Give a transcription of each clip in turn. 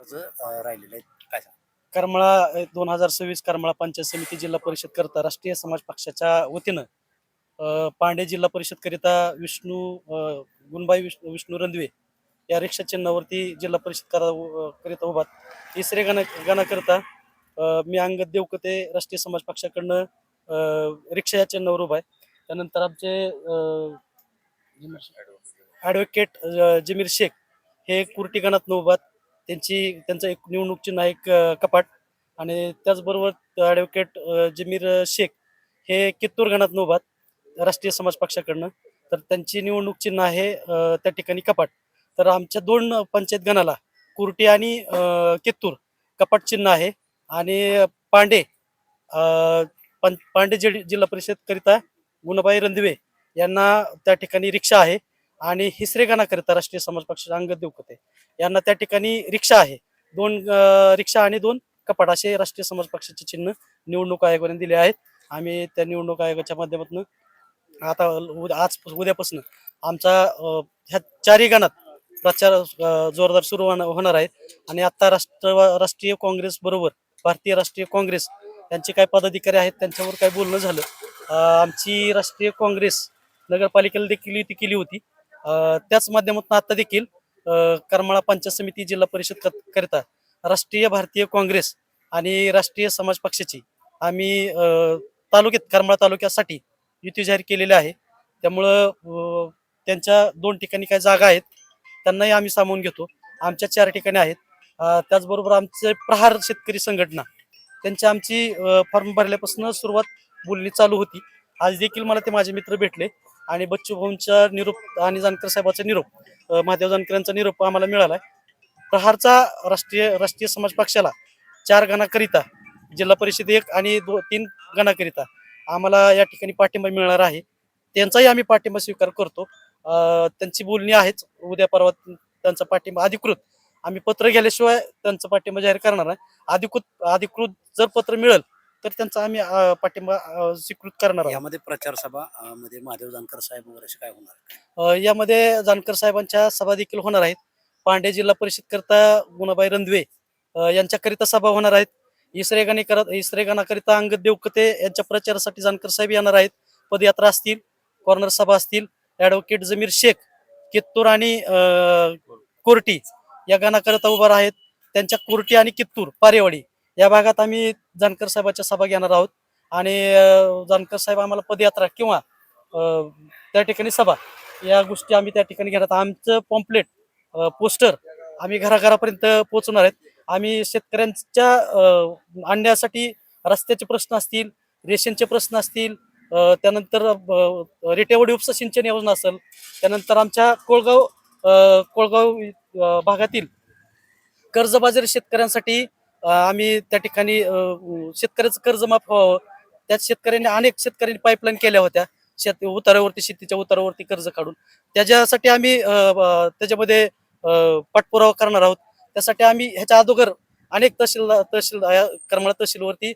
राहिलेलं आहे. काय सांग? करमळा दोन हजार सव्वीस करमळा पंचायत समिती जिल्हा परिषद करता राष्ट्रीय समाज पक्षाच्या वतीनं अ, पांडे जिल्हा परिषद करिता विष्णू अ, गुणबाई विष्णू विष्णू रंधवे या रिक्षा चिन्हावरती जिल्हा परिषद करा उ- करिता उभा तिसरे गणा गणाकरिता अ, मी अंगद देवकते राष्ट्रीय समाज पक्षाकडनं अ, रिक्षा या चिन्हावर उभा आहे. त्यानंतर आमचे ॲडव्होकेट जमीर शेख हे कुर्टी गणात उभात. त्यांची त्यांचं एक निवडणूक चिन्ह आहे कपाट. आणि त्याचबरोबर ॲडव्होकेट जमीर शेख हे कित्तूर गणात उभात राष्ट्रीय समाज पक्षाकडनं. तर त्यांची निवडणूक चिन्ह आहे त्या ठिकाणी कपाट. तर आमच्या दोन पंचायत गणाला कुर्टी आणि कित्तूर कपाट चिन्ह आहे. आणि पांडे पांडे जिल्हा परिषद करिता गुणबाई रंधवे यांना त्या ठिकाणी रिक्षा आहे. आणि हिसरेगणाकरिता राष्ट्रीय समाज पक्षाचे अंगद देवकते यांना त्या ठिकाणी रिक्षा आहे. दोन रिक्षा आणि दोन कपाट असे राष्ट्रीय समाज पक्षाचे चिन्ह निवडणूक आयोगाने दिले आहेत. आम्ही त्या निवडणूक आयोगाच्या माध्यमातून आता आज उद्यापासून आमचा ह्या चारही गणात प्रचार जोरदार सुरू होणार होणार आहे. आणि आता राष्ट्र राष्ट्रीय काँग्रेस बरोबर भारतीय राष्ट्रीय काँग्रेस यांचे काही पदाधिकारी आहेत त्यांच्यावर काही बोलणं झालं? आमची राष्ट्रीय काँग्रेस नगरपालिकेला देखील युती केली होती. त्याच माध्यमातून आता देखील करमाळा पंचायत समिती जिल्हा परिषद करिता राष्ट्रीय भारतीय काँग्रेस आणि राष्ट्रीय समाज पक्षाची आम्ही तालुक्यात करमाळा तालुक्यासाठी युती जाहीर केलेली आहे. त्यामुळं त्यांच्या दोन ठिकाणी काही जागा आहेत त्यांनाही आम्ही सामावून घेतो. आमच्या चार ठिकाणी आहेत. त्याचबरोबर आमचे प्रहार शेतकरी संघटना त्यांची आमची फॉर्म भरल्यापासून सुरुवात बोलणी चालू होती. आज देखील मला ते माझे मित्र भेटले. आणि बच्चू भाऊंचा निरोप आणि जानकर साहेबाचा निरोप महादेव जानकर यांचा निरोप आम्हाला मिळाला प्रहारचा राष्ट्रीय राष्ट्रीय समाज पक्षाला चार गणाकरिता जिल्हा परिषद एक आणि दो तीन गणाकरिता आम्हाला या ठिकाणी पाठिंबा मिळणार आहे. त्यांचाही आम्ही पाठिंबा स्वीकार करतो. त्यांची बोलणी आहेच. उद्या परवा त्यांचा पाठिंबा अधिकृत. आम्ही पत्र गेल्याशिवाय त्यांचा पाठिंबा जाहीर करणार आहे अधिकृत अधिकृत जर पत्र मिळेल तर त्यांचा आम्ही अ, पाठिंबा अ, स्वीकृत करणार आहोत. यामध्ये प्रचार सभा अं, मध्ये महादेव जानकर साहेब वगैरे असे काय होणार? अ, यामध्ये जानकर साहेबांच्या सभा देखील होणार आहेत. पांडे जिल्हा परिषद करता गुणाबाई रंधवे अ, यांच्याकरिता सभा होणार आहेत. इसरे गाणी करत इसरे गाणाकरिता अंगद देवकते यांच्या प्रचारासाठी जानकर साहेब येणार आहेत. पदयात्रा असतील कॉर्नर सभा असतील. ॲडव्होकेट जमीर शेख कित्तूर आणि अ, कोर्टी या गाणाकरिता उभा आहेत त्यांच्या कोर्टी आणि कित्तूर पारेवाडी. या भागात आम्ही जानकर साहेबांच्या सभा घेणार आहोत आणि जानकर साहेब आम्हाला पदयात्रा किंवा त्या ठिकाणी सभा या गोष्टी आम्ही त्या ठिकाणी घेणार आहोत. आमचं पॉम्पलेट पोस्टर आम्ही घराघरापर्यंत पोहोचणार आहेत आम्ही शेतकऱ्यांच्या आणण्यासाठी रस्त्याचे प्रश्न असतील रेशनचे प्रश्न असतील त्यानंतर रेटेवडी उपसा सिंचन योजना असेल त्यानंतर आमच्या कोळगाव कोळगाव भागातील कर्जबाजारी शेतकऱ्यांसाठी आम्ही त्या ठिकाणी शेतकऱ्याचं कर्ज माफ व्हावं. त्यात शेतकऱ्यांनी अनेक शेतकऱ्यांनी पाईपलाईन केल्या होत्या. शेत उतारावरती शेतीच्या उतारावरती कर्ज काढून. त्याच्यासाठी आम्ही त्याच्यामध्ये पाठपुरावा करणार आहोत. त्यासाठी आम्ही ह्याच्या अगोदर अनेक तहसील तहसील करमाळा तहसीलवरती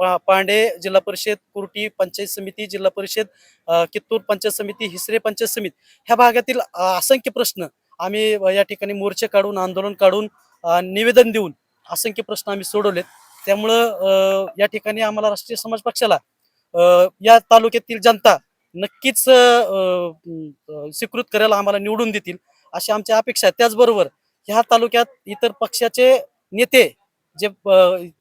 पा- पांडे जिल्हा परिषद कुर्टी पंचायत समिती जिल्हा परिषद कित्तूर पंचायत समिती हिसरे पंचायत समिती ह्या भागातील असंख्य प्रश्न आम्ही या ठिकाणी मोर्चे काढून आंदोलन काढून निवेदन देऊन असंख्य प्रश्न आम्ही सोडवलेत. त्यामुळं या ठिकाणी आम्हाला राष्ट्रीय समाज पक्षाला या तालुक्यातील जनता नक्कीच स्वीकृत करायला आम्हाला निवडून देतील अशी आमची अपेक्षा आहे. त्याचबरोबर ह्या तालुक्यात इतर पक्षाचे नेते जे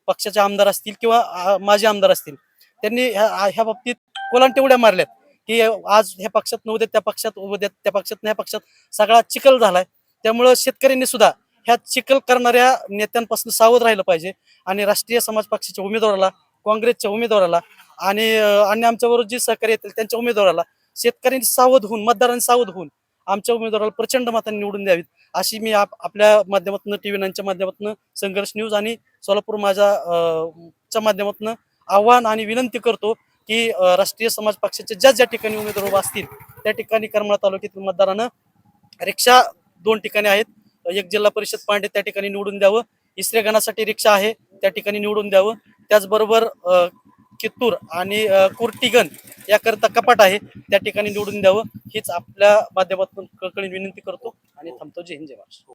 पक्षाचे आमदार असतील किंवा माजी आमदार असतील त्यांनी ह्या ह्या बाबतीत कोलांटी उड्या मारल्यात की आज ह्या पक्षात उद्या त्या पक्षात उद्या त्या पक्षात ह्या पक्षात सगळा चिखल झालाय. त्यामुळं शेतकऱ्यांनी सुद्धा ह्या चिखल करणाऱ्या नेत्यांपासून सावध राहिलं पाहिजे. आणि राष्ट्रीय समाज पक्षाच्या उमेदवाराला काँग्रेसच्या उमेदवाराला आणि आणि आमच्याबरोबर जे सहकारी येतील त्यांच्या उमेदवाराला शेतकऱ्यांनी सावध होऊन मतदारांनी सावध होऊन आमच्या उमेदवाराला प्रचंड मतांनी निवडून द्यावीत. अशी मी आप आपल्या माध्यमातून टी व्ही नाईनच्या माध्यमातून संघर्ष न्यूज आणि सोलापूर माझ्या च्या माध्यमातून आव्हान आणि विनंती करतो की राष्ट्रीय समाज पक्षाचे ज्या ज्या ठिकाणी उमेदवार उभा असतील त्या ठिकाणी करमाळा तालुक्यातील मतदारानं रिक्षा दोन ठिकाणी आहेत. एक जिल्हा परिषद पांडे त्या ठिकाणी निवडून द्यावं. इसरे गणासाठी रिक्षा आहे त्या ठिकाणी निवडून द्यावं. त्याचबरोबर कित्तूर आणि अ, कुर्टीगण याकरता कपाट आहे त्या ठिकाणी निवडून द्यावं. हीच आपल्या माध्यमातून कळकळी विनंती करतो आणि थांबतो. जय हिंद जय महाराष्ट्र.